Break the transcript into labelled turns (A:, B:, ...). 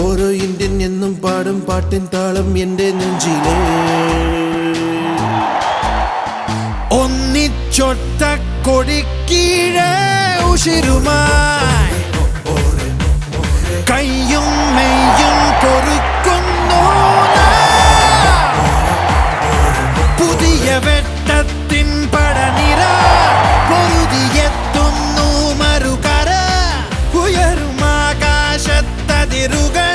A: ഓരോ ഇന്ത്യൻ എന്നും പാടും പാട്ടിൻ താളം എന്റെ ഒന്നിച്ചൊട്ട കൊടിക്കീഴ ഉഷിരുമാ വെട്ടത്തിൻ പടനിര പൊരുതിയെത്തുന്നു മറുകര. ഉയരും ആകാശത്തതിരുകൾ